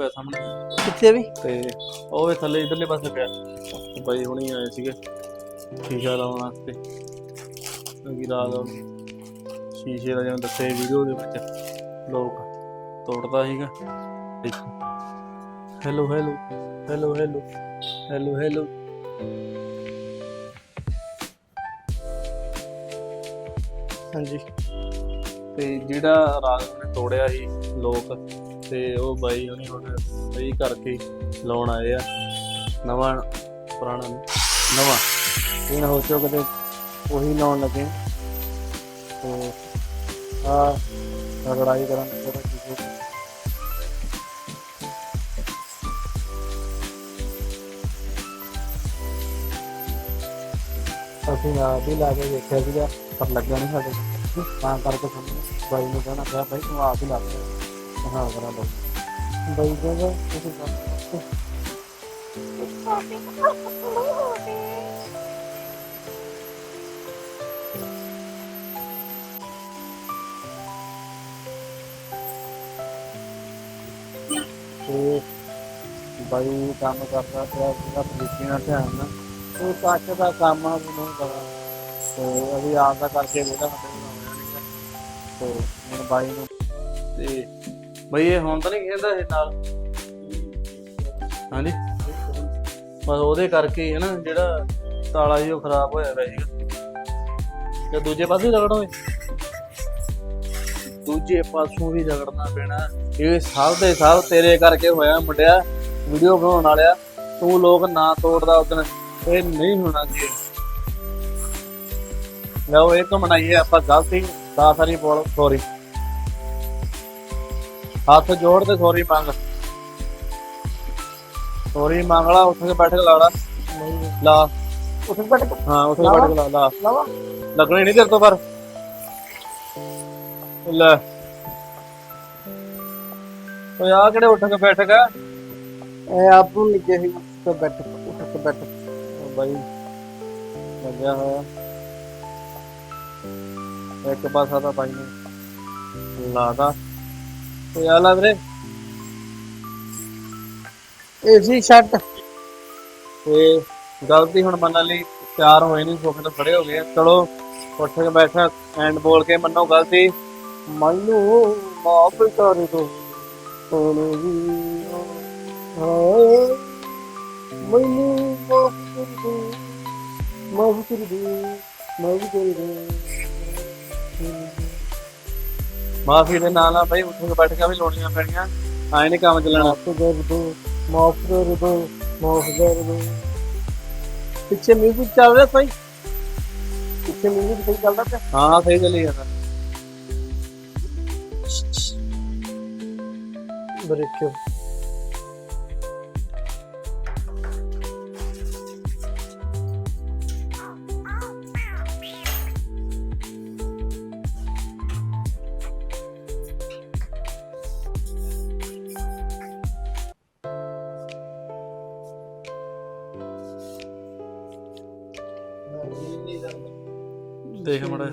ਪਿਆ ਸਾਹਮਣੇ। ਕਿੱਥੇ ਵੀ? ਤੇ ਉਹ ਵੇ ਥੱਲੇ ਇਧਰਲੇ ਪਾਸੇ ਪਿਆ। ਬਾਈ ਹੁਣੀ ਆਏ ਸੀਗੇ। ਸ਼ੀਸ਼ਾ ਲਾਉਣ ਵਾਸਤੇ। ਕਿਉਂਕਿ ਰਾਤ ਸ਼ੀਸ਼ੇ ਦਾ ਜਿਵੇਂ ਦੱਸਿਆ ਵੀਡੀਓ ਦੇ ਵਿੱਚ ਲੋਕ ਤੋੜਦਾ ਸੀਗਾ। Hello hello hello hello hello hello ਹਾਂਜੀ। ਤੇ ਜਿਹੜਾ ਰਾਗ ਨੇ ਤੋੜਿਆ ਸੀ ਲੋਕ ਤੇ ਉਹ ਬਾਈ ਉਹਨੇ ਹੁਣ ਸਹੀ ਕਰਕੇ ਲਾਉਣ ਆਏ ਆ। ਨਵਾਂ ਪੁਰਾਣਾ ਨਵਾਂ। ਇਹ ਨਾ ਹੋ ਚੋ ਕਦੇ ਉਹੀ ਲਾਉਣ ਲੱਗੇ। ਤੇ ਆ ਲੜਾਈ ਕਰਨ ਥੋੜਾ ਚੀਜ਼ ਅਸੀਂ ਆਪ ਹੀ ਲਾ ਕੇ ਦੇਖਿਆ ਸੀਗਾ, ਪਰ ਲੱਗਿਆ ਨਹੀਂ ਸਾਡੇ ਕੋਲ। ਤਾਂ ਕਰਕੇ ਸਾਨੂੰ ਬਾਈ ਨੂੰ ਕਹਿਣਾ ਪਿਆ ਭਾਈ ਤੂੰ ਆਪ ਹੀ ਲਾ ਦੇ ਹਾਂ ਕਰਾਂ ਬਾਈ। ਬਾਈ ਕਹਿੰਦਾ ਤੁਸੀਂ ਤੇ ਬਾਈ ਕੰਮ ਕਰਦਾ ਪਿਆ ਸੀਗਾ ਤਰੀਕੇ ਨਾਲ ਧਿਆਨ ਨਾਲ। ਉਹ ਕੱਚ ਦਾ ਕੰਮ ਆ ਉਹ ਨਹੀਂ ਤੇ ਅਸੀਂ ਆਪ ਦਾ ਕਰਕੇ ਜਿਹੜਾ ਤੇ ਹੁਣ ਬਾਈ ਨੂੰ ਤੇ ਬਈ ਇਹ ਹੁਣ ਤਾਂ ਨਹੀਂ ਕਹਿੰਦਾ ਇਹ ਨਾਲ। ਹਾਂਜੀ। ਬਸ ਉਹਦੇ ਕਰਕੇ ਹੀ ਹੈ ਨਾ, ਜਿਹੜਾ ਤਾਲਾ ਜੀ ਉਹ ਖਰਾਬ ਹੋਇਆ ਪਿਆ ਸੀਗਾ। ਤੇ ਦੂਜੇ ਪਾਸੇ ਰਗੜ ਹੋਏ ਦੂਜੇ ਪਾਸੋਂ ਵੀ ਰਗੜਨਾ ਪੈਣਾ। ਇਹ ਸਭ ਦੇ ਸਭ ਤੇਰੇ ਕਰਕੇ ਹੋਇਆ ਮੁੰਡਿਆ। ਵੀਡੀਓ ਬਣਾਉਣ ਵਾਲਿਆ। ਤੂੰ ਲੋਕ ਨਾ ਤੋੜਦਾ ਉਦੋਂ। ਇਹ ਨਹੀਂ ਹੋਣਾ ਜੀ। ਲਓ ਇਹ ਤੋਂ ਮਨਾਈਏ ਆਪਾਂ ਗਲਤੀ ਦਾ ਸਾਰੀ ਬੋਲ ਸੌਰੀ ਹੱਥ ਜੋੜ ਤੇ ਸੌਰੀ ਮੰਗ। ਸੌਰੀ ਮੰਗ ਲਾ ਕੇ ਬੈਠ ਕੇ ਲਾ ਲਾ। ਲਾ। ਉੱਠ ਬੈਠ ਹਾਂ ਉੱਠ ਕੇ ਬੈਠ ਕੇ ਲਾ ਲਾ। ਲੱਗਣੇ ਨਹੀਂ ਤੇਰੇ ਤੋਂ ਪਰ। ਲੈ। ਓਏ ਆ ਕਿਹੜੇ ਉੱਠ ਕੇ ਬੈਠ ਗਿਆ? ਇਹ ਆਪ ਨੂੰ ਨਿੱਕੇ ਹੀ ਉੱਠ ਬੈਠ ਉੱਠ ਕੇ ਬੈਠ। ਬਾਈ ਲੱਗਿਆ ਹੋਇਆ। ਇੱਕ ਪਾਸਾ ਤਾਂ ਬਾਈ ਨੇ ਲਾਦਾ ਓਏ ਆ ਲਾ ਵੀਰੇ। ਏਸੀ ਛੱਡ। ਤੇ ਗਲਤੀ ਹੁਣ ਮੰਨਣ ਲਈ ਤਿਆਰ ਹੋਏ ਨਹੀਂ ਸੁੱਖ ਤੇ ਖੜੇ ਹੋ ਗਏ। ਚਲੋ ਉੱਠ ਕੇ ਬੈਠਾ ਐਂਡ ਬੋਲ ਕੇ ਮੰਨੋ ਗਲਤੀ। ਮੈਨੂੰ ਮਾਫ ਕਰ ਦੋ। ਸੋਨੇ ਵੀ ਹਾਏ ਮੈਨੂੰ ਮਾਫ ਕਰ ਦੋ। ਮਾਫ ਕਰ ਦੋ। ਮਾਫ ਦੋ ਨਾਲ ਨਾਲ ਬਈ ਉੱਠ ਕੇ ਬੈਠ ਕੇ ਵੀ ਲੋੜੀਆਂ ਪੈਣੀਆਂ। ਆਏ ਨਹੀਂ ਕੰਮ ਚੱਲਣਾ। ਮਾਫ ਕਰ ਦੋ ਮਾਫ ਕਰ ਦੋ ਪਿੱਛੇ ਮਿਊਜ਼ਿਕ ਚੱਲ ਰਿਹਾ ਸਹੀ? ਪਿੱਛੇ ਮਿਊਜ਼ਿਕ ਸਹੀ ਚੱਲਦਾ ਪਿਆ? ਹਾਂ ਸਹੀ ਚੱਲੀ ਜਾਂਦਾ। ਬਰੇਕਿਓ ਦੇਖ ਮੜਾ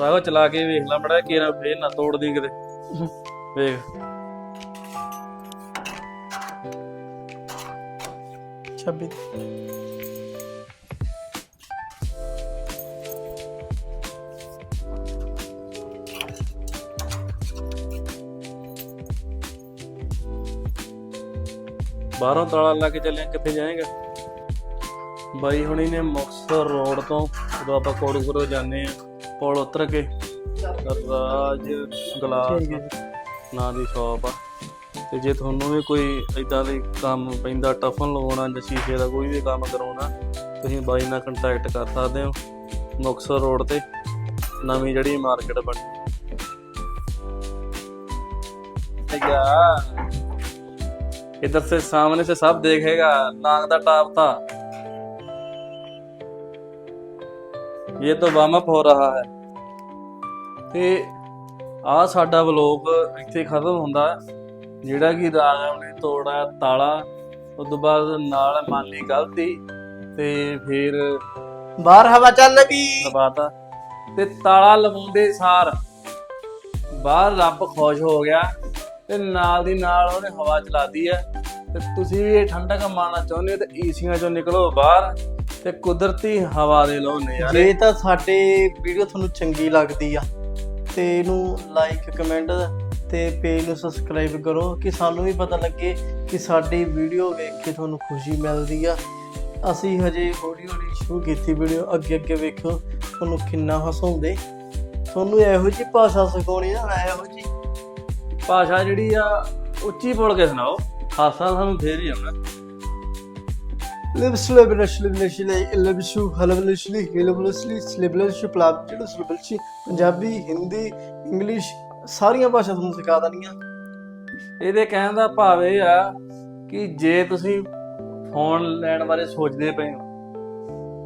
ਰਾਗੋ ਚਲਾ ਕੇ ਵੇਖ ਲੈ ਮੜਾ ਕੀਰਾ ਫੇਰ ਨਾ ਤੋੜਦੀ ਕਿਤੇ। ਵੇਖ। ਛੱਬੀ। ਬਾਹਰੋਂ ਤਾਲਾ ਲਾ ਕੇ ਚੱਲਿਆ ਕਿੱਥੇ ਜਾਏਗਾ? ਬਾਈ ਹੁਣੀ ਨੇ ਮੁਕਤਸਰ ਰੋਡ ਤੋਂ ਜਦੋਂ ਆਪਾਂ ਕੋੜੂਪੁਰੋਂ ਜਾਂਦੇ ਆ ਪੁਲ ਉਤਰ ਕੇ ਰਾਜ ਗਲਾਸ ਨਾਂ ਦੀ ਸ਼ਾਪ ਆ ਤੇ ਜੇ ਤੁਹਾਨੂੰ ਵੀ ਕੋਈ ਇਦਾਂ ਦੇ ਕੰਮ ਪੈਂਦਾ ਟਫਨ ਲਵਾਉਣਾ ਜਾਂ ਸ਼ੀਸ਼ੇ ਦਾ ਕੋਈ ਵੀ ਕੰਮ ਕਰਾਉਣਾ ਤੁਸੀਂ ਬਾਈ ਨਾਲ ਕੰਟੈਕਟ ਕਰ ਸਕਦੇ ਹੋ ਮੁਕਤਸਰ ਰੋਡ ਤੇ ਨਵੀਂ ਜਿਹੜੀ ਮਾਰਕੀਟ ਬਣੀ या इधर से सामने से सब देखेगा नाक दा टाप था ये तो वार्म अप हो रहा है ਤੇ ਆ ਸਾਡਾ ਵਲੋਗ ਇੱਥੇ ਖਤਮ ਹੁੰਦਾ ਜਿਹੜਾ ਕਿ ਰਾਗਵ ਨੇ ਤੋੜਾ ਤਾਲਾ ਉਸ ਤੋਂ ਬਾਅਦ ਨਾਲ ਮੰਨ ਲਈ ਗਲਤੀ ਤੇ ਫਿਰ ਬਾਹਰ ਹਵਾ ਚੱਲ ਲੱਗੀ ਲਵਾਤਾ ਤੇ ਤਾਲਾ ਲਵਾਉਂਦੇ ਸਾਰ ਬਾਹਰ ਰੱਬ ਖੁਸ਼ ਹੋ ਗਿਆ ਤੇ ਨਾਲ ਦੀ ਨਾਲ ਉਹਨੇ ਹਵਾ ਚਲਾਦੀ ਹੈ ਤੇ ਤੁਸੀਂ ਵੀ ਇਹ ਠੰਡਕ ਮਾਣਨਾ ਚਾਹੁੰਦੇ ਹੋ ਤੇ ਏਸੀਆਂ ਚੋਂ ਨਿਕਲੋ ਬਾਹਰ ਤੇ ਕੁਦਰਤੀ ਹਵਾ ਦੇ ਲਓ ਨਜ਼ਾਰੇ। ਜੇ ਤਾਂ ਸਾਡੇ ਵੀਡੀਓ ਤੁਹਾਨੂੰ ਚੰਗੀ ਲੱਗਦੀ ਆ ਤੇ ਇਹਨੂੰ ਲਾਈਕ ਕਮੈਂਟ ਤੇ ਪੇਜ ਨੂੰ ਸਬਸਕ੍ਰਾਈਬ ਕਰੋ ਕਿ ਸਾਨੂੰ ਵੀ ਪਤਾ ਲੱਗੇ ਕਿ ਸਾਡੀ ਵੀਡੀਓ ਵੇਖ ਕੇ ਤੁਹਾਨੂੰ ਖੁਸ਼ੀ ਮਿਲਦੀ ਆ। ਅਸੀਂ ਹਜੇ ਹੌਲੀ ਹੌਲੀ ਸ਼ੁਰੂ ਕੀਤੀ ਵੀਡੀਓ ਅੱਗੇ ਅੱਗੇ ਵੇਖੋ ਤੁਹਾਨੂੰ ਕਿੰਨਾ ਹਸਾਉਂਦੇ ਤੁਹਾਨੂੰ ਇਹੋ ਜਿਹੀ ਭਾਸ਼ਾ ਸਿਖਾਉਣੀ ਆ ਇਹੋ ਜਿਹੀ। ਭਾਸ਼ਾ ਜਿਹੜੀ ਆ ਉੱਚੀ ਬੋਲ ਕੇ ਸੁਣਾਓ। ਹਾਸਾ ਸਾਨੂੰ ਫੇਰ ਹੀ ਆਉਣਾ। ਪੰਜਾਬੀ ਹਿੰਦੀ ਇੰਗਲਿਸ਼ ਸਾਰੀਆਂ ਭਾਸ਼ਾ ਤੁਹਾਨੂੰ ਸਿਖਾ ਦੇਣੀਆਂ ਇਹਦੇ ਕਹਿਣ ਦਾ ਭਾਵ ਇਹ ਆ ਕਿ ਜੇ ਤੁਸੀਂ ਫੋਨ ਲੈਣ ਬਾਰੇ ਸੋਚਦੇ ਪਏ ਹੋ,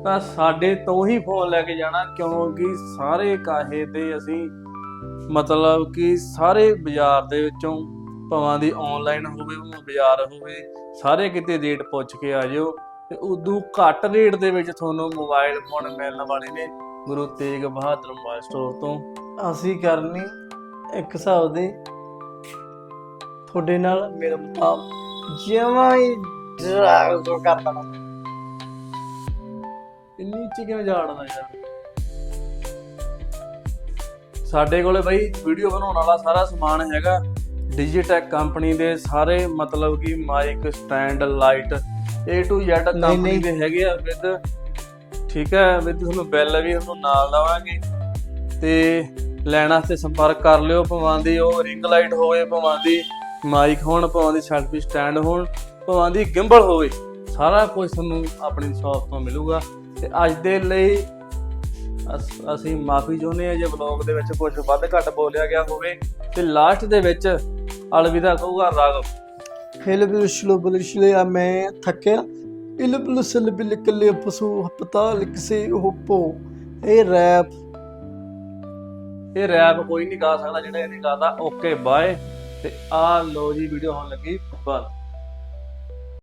ਤਾਂ ਸਾਡੇ ਤੋਂ ਹੀ ਫੋਨ ਲੈ ਕੇ ਜਾਣਾ, ਕਿਉਂਕਿ ਸਾਰੇ ਕਾਹੇ ਤੇ ਅਸੀਂ ਮਤਲਬ ਕਿ ਸਾਰੇ ਬਾਜ਼ਾਰ ਦੇ ਵਿੱਚੋਂ ਭਾਵਾਂ ਦੀ ਆਨਲਾਈਨ ਹੋਵੇ, ਭਾਵੇਂ ਬਾਜ਼ਾਰ ਹੋਵੇ, ਸਾਰੇ ਕਿਤੇ ਰੇਟ ਪੁੱਛ ਕੇ ਆ ਜਿਓ। ਤੇ ਉਦੋਂ ਘੱਟ ਰੇਟ ਦੇ ਵਿੱਚ ਤੁਹਾਨੂੰ ਮੋਬਾਈਲ ਫੋਨ ਮਿਲਣ ਵਾਲੇ ਨੇ ਗੁਰੂ ਤੇਗ ਬਹਾਦਰ ਮੋਬਾਈਲ ਸਟੋਰ ਤੋਂ। ਅਸੀਂ ਕਰਨੀ ਇੱਕ ਹਿਸਾਬ ਦੀ ਤੁਹਾਡੇ ਨਾਲ ਮੇਰਾ ਮੁਤਾਬ ਜਿਵੇਂ ਹੀ ਡਰਾਈਵ ਤੋਂ ਕਰ ਇੰਨੀ ਉੱਚੀ ਕਿਵੇਂ ਜਾਣਦਾ ਯਾਰ? ਸਾਡੇ ਕੋਲੇ ਬਈ ਵੀਡੀਓ ਬਣਾਉਣ ਵਾਲਾ ਸਾਰਾ ਸਮਾਨ ਹੈਗਾ। ਡਿਜੀਟੈਕ ਕੰਪਨੀ ਦੇ ਸਾਰੇ ਮਤਲਬ ਕਿ mic stand light A to Z company. ਦੇ ਹੈਗੇ ਆ ਵਿਦ ਠੀਕ ਹੈ ਵਿਦ ਤੁਹਾਨੂੰ ਬਿੱਲ ਵੀ ਤੁਹਾਨੂੰ ਨਾਲ ਦਵਾਂਗੇ ਤੇ ਲੈਣ ਵਾਸਤੇ ਸੰਪਰਕ ਕਰ ਲਿਓ ਭਾਵੇਂ ਦੀ ਉਹ ਰਿੰਗ ਲਾਈਟ ਹੋਵੇ ਭਾਵੇਂ ਦੀ ਮਾਈਕ ਹੋਣ ਭਾਵੇਂ ਦੀ ਸੈਲਫੀ ਸਟੈਂਡ ਹੋਣ ਭਾਵੇਂ ਦੀ ਗਿੰਬਲ ਹੋਵੇ ਸਾਰਾ ਕੁਝ ਤੁਹਾਨੂੰ ਆਪਣੀ ਸ਼ਾਪ ਤੋਂ ਮਿਲੂਗਾ ਤੇ ਅੱਜ ਦੇ ਲਈ ਅਸ- ਅਸੀਂ ਮਾਫੀ ਚਾਹੁੰਦੇ ਹਾਂ ਜੇ ਵਲੌਗ ਦੇ ਵਿੱਚ ਕੁਝ ਵੱਧ ਘੱਟ ਬੋਲਿਆ ਗਿਆ ਹੋਵੇ ਤੇ ਲਾਸਟ ਦੇ ਵਿੱਚ ਅਲਵਿਦਾ ਕਹੂਗਾ ਰਾਗਵ ਹਿਲਬਲਸ਼ਲੋ ਬਲਸ਼ਲੇ ਆ ਮੈਂ ਥੱਕਿਆ ਇਲਬਲਸਲ ਬਿਲਕਲੇ ਪਸੂ ਹਸਪਤਾਲ ਕਿਸੇ ਹੋਪੋ ਇਹ ਰੈਪ ਇਹ ਰੈਪ ਕੋਈ ਨਹੀਂ ਗਾ ਸਕਦਾ ਜਿਹੜਾ ਇਹ ਨਹੀਂ ਗਾਦਾ ਓਕੇ ਬਾਏ ਤੇ ਆ ਲੋ ਜੀ ਵੀਡੀਓ ਹੋਣ ਲੱਗੀ ਬੰਦ।